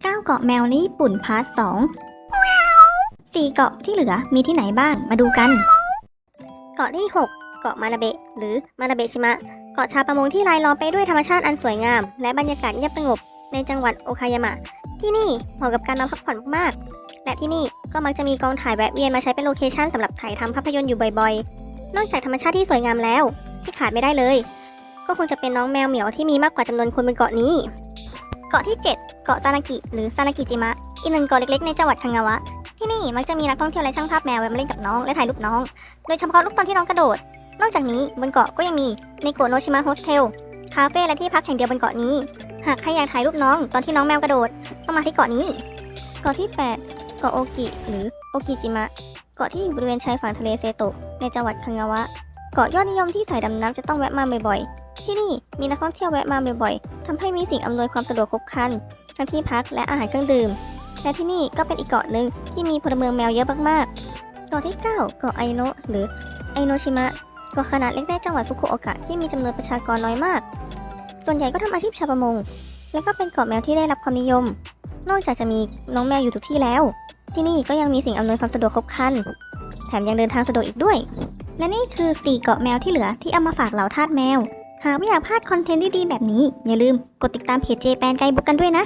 9 เกาะแมวในญี่ปุ่นพาร์ทสองสี่เกาะที่เหลือมีที่ไหนบ้างมาดูกัน เกาะที่ 6 เกาะมานาเบะหรือมานาเบะชิมะ เกาะชาวประมงที่รายล้อมไปด้วยธรรมชาติอันสวยงาม และบรรยากาศเงียบสงบในจังหวัดโอคายามะ ที่นี่เหมาะกับการมาพักผ่อนมากๆ และที่นี่ก็มักจะมีกองถ่ายแวะเวียนมาใช้เป็นโลเคชั่นสำหรับถ่ายทำภาพยนตร์อยู่บ่อยๆ นอกจากธรรมชาติที่สวยงามแล้ว ที่ขาดไม่ได้เลย ก็คงจะเป็นน้องแมวเหมียวที่มีมากกว่าจำนวนคนบนเกาะนี้ เกาะที่ 7 เกาะซานากิ หรือซานากิจิมะ อีกหนึ่งเกาะเล็กๆ ในจังหวัดคังาวะ ที่นี่มักจะมีนักท่องเที่ยวและช่างภาพแมวแวะมาเล่นกับน้องและถ่ายรูปน้อง โดยเฉพาะลูกตอนที่น้องกระโดด นอกจากนี้บนเกาะก็ยังมีในโกโนชิมะโฮสเทล คาเฟ่และที่พักแห่งเดียวบนเกาะนี้ หากใครอยากถ่ายรูปน้องตอนที่น้องแมวกระโดด ต้องมาที่เกาะนี้ เกาะที่ 8 เกาะโอกิ หรือโอกิจิมะ เกาะที่อยู่บริเวณชายฝั่งทะเลเซโตะในจังหวัดคังาวะ เกาะยอดนิยมที่สายดำน้ำจะต้องแวะมาบ่อยๆ ที่นี่มีนักท่องเที่ยวแวะมาบ่อยๆทำให้มีสิ่งอำนวยความสะดวกครบครัน ทั้งที่พักและอาหารเครื่องดื่ม และที่นี่ก็เป็นอีกเกาะหนึ่งที่มีพลเมืองแมวเยอะมากๆเกาะที่ 9 เกาะไอโนะหรือไอโนชิมะเกาะขนาดเล็กในจังหวัดฟุกุโอกะที่มีจำนวนประชากรน้อยมาก ส่วนใหญ่ก็ทำอาชีพชาวประมง และก็เป็นเกาะแมวที่ได้รับความนิยม นอกจากจะมีน้องแมวอยู่ทุกที่แล้ว ที่นี่ก็ยังมีสิ่งอำนวยความสะดวกครบครัน แถมยังเดินทางสะดวกอีกด้วย และนี่คือ 4 เกาะแมวที่เหลือที่เอามาฝากเหล่าทาสแมว หากไม่อยากพลาดคอนเทนต์ดีๆแบบนี้ อย่าลืมกดติดตามเพจเจแปนไกด์บุ๊กกันด้วยนะ